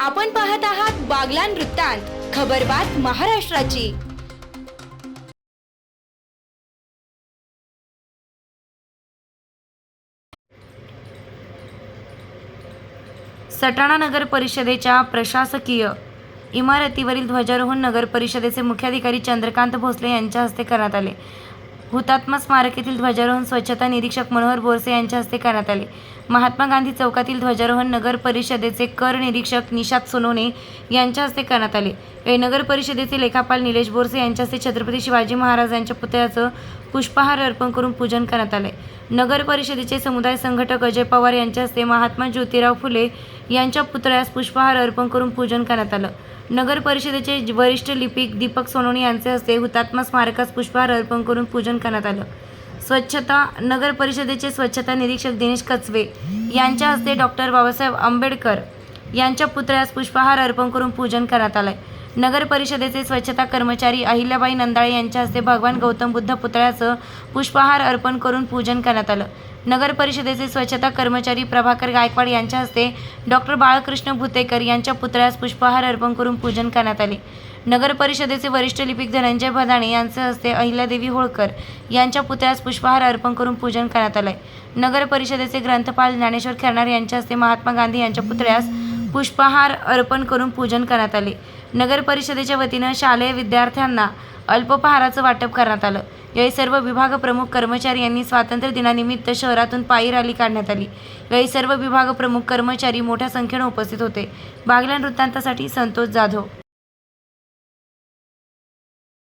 आपण पाहत आहात बागलान वृत्तांत खबरबात महाराष्ट्राची. सटाणा नगर परिषदेच्या प्रशासकीय इमारतीवरील ध्वजारोहण नगर परिषदेचे मुख्याधिकारी चंद्रकांत भोसले यांच्या हस्ते करण्यात आले. हुतात्मा स्मारक येथील ध्वजारोहण स्वच्छता निरीक्षक मनोहर बोरसे यांच्या हस्ते करण्यात आले. महात्मा गांधी चौकातील ध्वजारोहण नगर परिषदेचे कर निरीक्षक निशात सोनोने यांच्या हस्ते करण्यात आले. नगर परिषदेचे लेखापाल निलेश बोरसे यांच्या हस्ते छत्रपती शिवाजी महाराज यांच्या पुतळ्याचं पुष्पहार अर्पण करून पूजन करण्यात आले नगर परिषदेचे समुदाय संघटक अजय पवार यांच्या हस्ते महात्मा ज्योतिराव फुले यांच्या पुतळ्यास पुष्पहार अर्पण करून पूजन करण्यात आलं. नगर परिषदेचे वरिष्ठ लिपिक दीपक सोनवणे यांचे हस्ते हुतात्मा स्मारकास पुष्पहार अर्पण करून पूजन करण्यात आलं. स्वच्छता नगर परिषदेचे स्वच्छता निरीक्षक दिनेश कचवे यांच्या हस्ते डॉक्टर बाबासाहेब आंबेडकर यांच्या पुतळ्यास पुष्पहार अर्पण करून पूजन करण्यात आलंय. नगर परिषदेचे स्वच्छता कर्मचारी अहिल्याबाई नंदाळे यांच्या हस्ते भगवान गौतम बुद्ध पुतळ्याचं पुष्पहार अर्पण करून पूजन करण्यात आलं. नगर परिषदेचे स्वच्छता कर्मचारी प्रभाकर गायकवाड यांच्या हस्ते डॉक्टर बाळकृष्ण भुतेकर यांच्या पुतळ्यास पुष्पहार अर्पण करून पूजन करण्यात आले. नगर परिषदेचे वरिष्ठ लिपिक धनंजय भदाणे यांच्या हस्ते अहिल्यादेवी होळकर यांच्या पुतळ्यास पुष्पहार अर्पण करून पूजन करण्यात आलंय. नगर परिषदेचे ग्रंथपाल ज्ञानेश्वर खेरणार यांच्या हस्ते महात्मा गांधी यांच्या पुतळ्यास पुष्पहार अर्पण करून पूजन करण्यात आले. नगर परिषदेच्या वतीनं शालेय विद्यार्थ्यांना अल्पोपहाराचं वाटप करण्यात आलं. यावेळी सर्व विभाग प्रमुख कर्मचारी यांनी स्वातंत्र्य दिनानिमित्त शहरातून पायी रॅली काढण्यात आली. यावेळी सर्व विभाग प्रमुख कर्मचारी मोठ्या संख्येनं उपस्थित होते. बागल्या वृत्तांतासाठी संतोष जाधव.